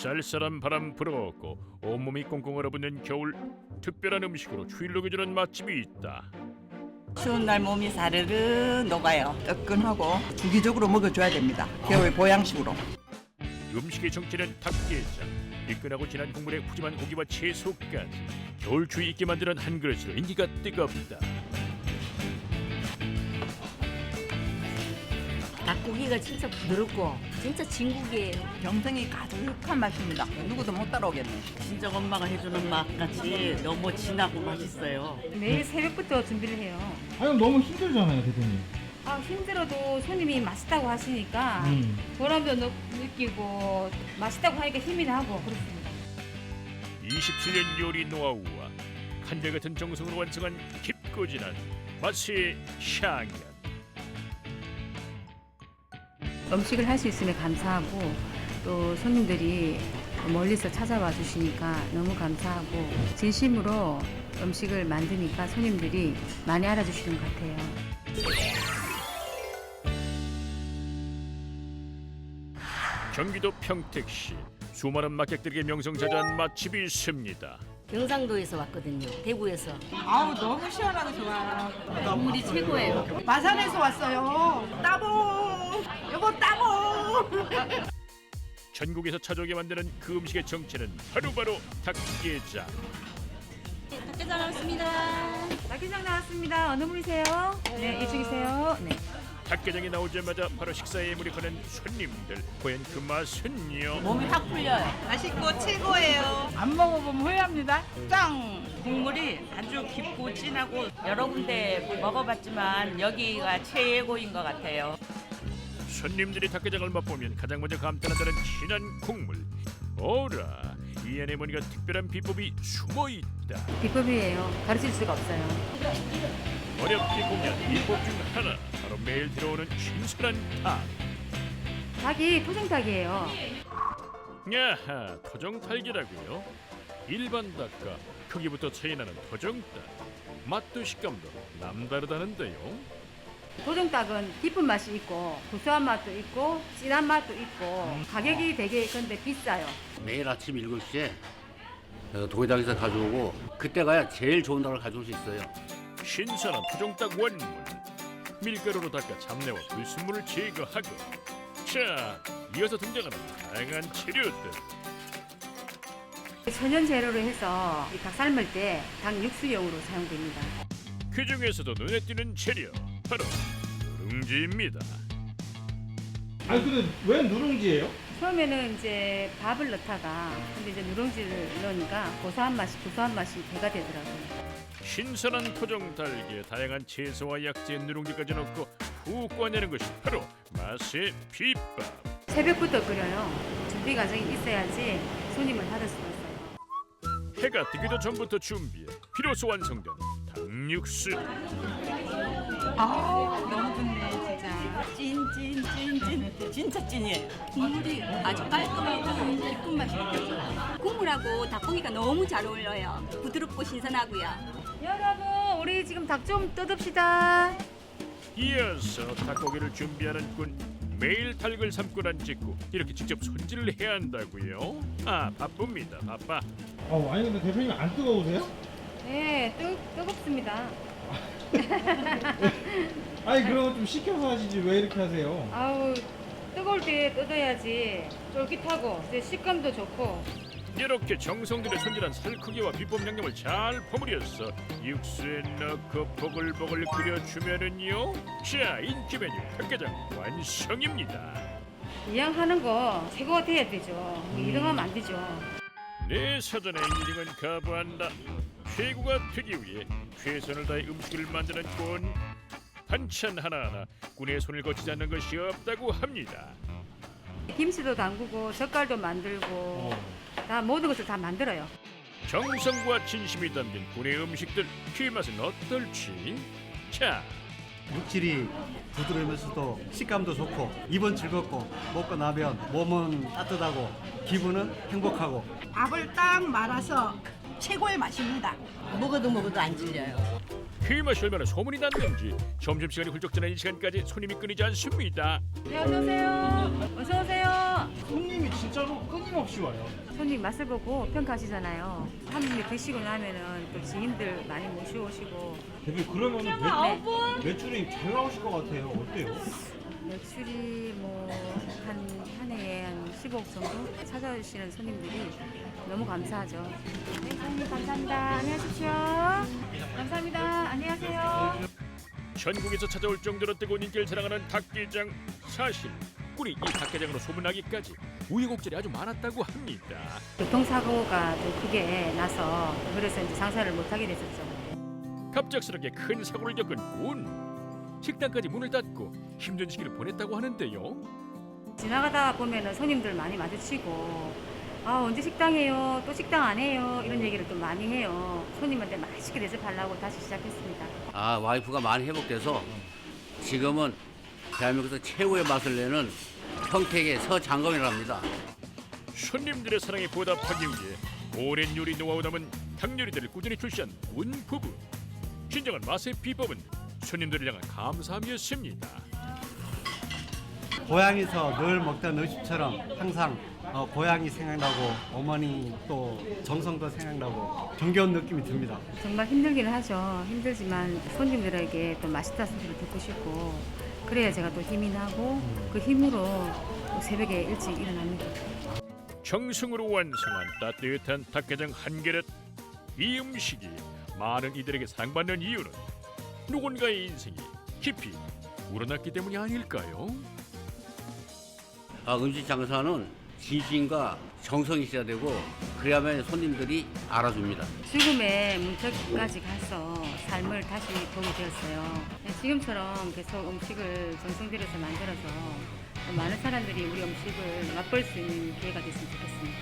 쌀쌀한 바람 불어오고 온몸이 꽁꽁 얼어붙는 겨울 특별한 음식으로 추위를 녹여주는 맛집이 있다. 추운 날 몸이 사르르 녹아요. 뜨끈하고 주기적으로 먹어줘야 됩니다. 겨울 보양식으로. 음식의 정체는 닭게장. 미끈하고 진한 국물에 푸짐한 고기와 채소까지 겨울 추위 있게 만드는 한 그릇으로 인기가 뜨겁다. 닭고기가 진짜 부드럽고 진짜 진국이에요. 정성이 가득한 맛입니다. 누구도 못 따라오겠네. 친정 엄마가 해주는 맛 같이 너무 진하고 맛있어요. 매일 새벽부터 준비를 해요. 아 그럼 너무 힘들잖아요, 대표님. 아, 힘들어도 손님이 맛있다고 하시니까 음. 보람도 느- 느끼고 맛있다고 하니까 힘이 나고 그렇습니다. 27년 요리 노하우와 한결같은 정성으로 완성한 깊고 진한 맛의 향연. 음식을 할 수 있으면 감사하고 또 손님들이 멀리서 찾아와 주시니까 너무 감사하고 진심으로 음식을 만드니까 손님들이 많이 알아주시는 것 같아요. 경기도 평택시 수많은 막객들에게 명성자자한 맛집이 있습니다. 경상도에서 왔거든요. 대구에서. 아우 너무 시원하고 좋아요. 국물이 최고예요. 마산에서 왔어요. 따봉. 여보 따봉. 전국에서 찾아오게 만드는 그 음식의 정체는 바로바로 닭게장. 닭게장 나왔습니다. 낙기장 나왔습니다. 어느 분이세요? 네, 이쪽이세요. 네. 닭게장이 나오자마자 바로 식사에 몰입하는 손님들. 과연 그 맛은요? 몸이 확 풀려요. 맛있고 최고예요. 안 먹어보면 후회합니다. 짱! 국물이 아주 깊고 진하고 여러 군데 먹어봤지만 여기가 최고인 것 같아요. 손님들이 닭게장을 맛보면 가장 먼저 감탄한다는 진한 국물. 오라, 이 안에 뭔가 특별한 비법이 숨어 있다. 비법이에요. 가르칠 수가 없어요. 어렵게 공략 비법 중 하나 바로 매일 들어오는 신선한 닭. 닭이 토종닭이에요. 야하, 토종닭이라고요? 일반 닭과 크기부터 차이나는 토종닭. 맛도 식감도 남다르다는데요. 토종닭은 깊은 맛이 있고 구수한 맛도 있고 진한 맛도 있고 음. 가격이 되게 근데 비싸요. 매일 아침 7시에 도회장에서 가져오고 그때 가야 제일 좋은 닭을 가져올 수 있어요. 신선한 토종닭 원물. 밀가루로 닦아 잡내와 불순물을 제거하고. 자, 이어서 등장하는 다양한 재료들. 천연 재료로 해서 이 닭 삶을 때 닭 육수용으로 사용됩니다. 그 중에서도 눈에 띄는 재료 바로 누룽지입니다. 아 근데 왜 누룽지예요? 처음에는 이제 밥을 넣다가 근데 이제 누룽지를 넣으니까 고소한 맛이 구수한 맛이 배가 되더라고요. 신선한 토종 닭에 다양한 채소와 약재 누룽지까지 넣고 푹 꺼내는 것이 바로 맛의 비법. 새벽부터 끓여요. 준비 과정이 있어야지 손님을 받을 수가 있어요. 해가 뜨기도 전부터 준비해 비로소 완성된 닭육수. 아 너무 좋네 진짜. 찐찐 찐찐 진짜 찐이에요. 국물이 아주 깔끔하고 깊은 맛이 느껴져요. 국물하고 닭고기가 너무 잘 어울려요. 부드럽고 신선하고요. 여러분, 우리 지금 닭 좀 뜯읍시다. 이어서 닭고기를 준비하는 꾼 매일 닭을 삶고 난 직후 이렇게 직접 손질을 해야 한다고요? 아 바쁩니다 바빠. 어 아니 근데 대표님 안 뜨거우세요? 네, 뜨, 뜨겁습니다. 아니 그럼 좀 식혀서 하시지 왜 이렇게 하세요? 아우, 뜨거울 때 뜯어야지 쫄깃하고 이제 식감도 좋고 이렇게 정성들의 손질한 살크기와 비법 양념을 잘 버무려서 육수에 넣고 보글보글 끓여주면은요 자 인기 메뉴 닭게장 완성입니다 이왕 하는 거 최고가 돼야 되죠. 이러면 안 되죠. 내 사전에 인증은 거부한다 최고가 되기 위해 최선을 다해 음식을 만드는 꾼 반찬 하나하나 꾼의 손을 거치지 않는 것이 없다고 합니다. 김치도 담그고 젓갈도 만들고 다 모든 것을 다 만들어요. 정성과 진심이 담긴 꾼의 음식들 그 맛은 어떨지? 자 육질이 부드러우면서도 식감도 좋고 입은 즐겁고 먹고 나면 몸은 따뜻하고 기분은 행복하고. 밥을 딱 말아서 최고의 맛입니다. 먹어도 먹어도 안 질려요. 그 맛이 얼마나 소문이 났는지 점심시간이 훌쩍 지난 이 시간까지 손님이 끊이지 않습니다. 네, 어서 오세요. 어서 오세요. 손님이 진짜로 끊임없이 와요. 손님 맛을 보고 평가하시잖아요. 한 분이 드시고 나면은 또 지인들 많이 모셔오시고 대표님 그러면 매, 매출이 잘 나오실 것 같아요. 어때요? 매출이 뭐 한 한 해에 한 10억 정도 찾아주시는 손님들이 너무 감사하죠. 네, 손님 감사합니다. 안녕하십시오. 감사합니다. 안녕하세요. 전국에서 찾아올 정도로 뜨거운 인기를 자랑하는 닭게장 사실 꿀이 이 닭게장으로 소문나기까지 우여곡절이 아주 많았다고 합니다. 교통사고가 좀 크게 나서 그래서 이제 장사를 못하게 됐었죠. 갑작스럽게 큰 사고를 겪은 꾼 식당까지 문을 닫고 힘든 시기를 보냈다고 하는데요. 지나가다 보면은 손님들 많이 마주치고 아 언제 식당 해요 또 식당 안 해요 이런 얘기를 좀 많이 해요 손님한테 맛있게 대접하려고 다시 시작했습니다 아 와이프가 많이 회복돼서 지금은 대한민국에서 최고의 맛을 내는 평택의 서장검이랍니다. 손님들의 사랑에 보답하기 위해 오랜 요리 노하우 남은 닭 요리들을 꾸준히 출시한 꾼 부부. 진정한 맛의 비법은 손님들을 향한 감사함이었습니다. 고향에서 늘 먹던 음식처럼 항상 어, 고향이 생각나고 어머니 또 정성도 생각나고 정겨운 느낌이 듭니다. 정말 힘들기는 하죠 힘들지만 손님들에게 또 맛있다 소리를 듣고 싶고 그래야 제가 또 힘이 나고 그 힘으로 또 새벽에 일찍 일어납니다 정성으로 완성한 따뜻한 닭게장 한 그릇. 이 음식이 많은 이들에게 사랑받는 이유는 누군가의 인생이 깊이 우러났기 때문이 아닐까요? 아, 음식 장사는 진심과 정성이 있어야 되고 그래야만 손님들이 알아줍니다. 죽음의 문턱까지 가서 삶을 다시 보게 되었어요. 네, 지금처럼 계속 음식을 정성 들여서 만들어서 또 많은 사람들이 우리 음식을 맛볼 수 있는 기회가 됐으면 좋겠습니다.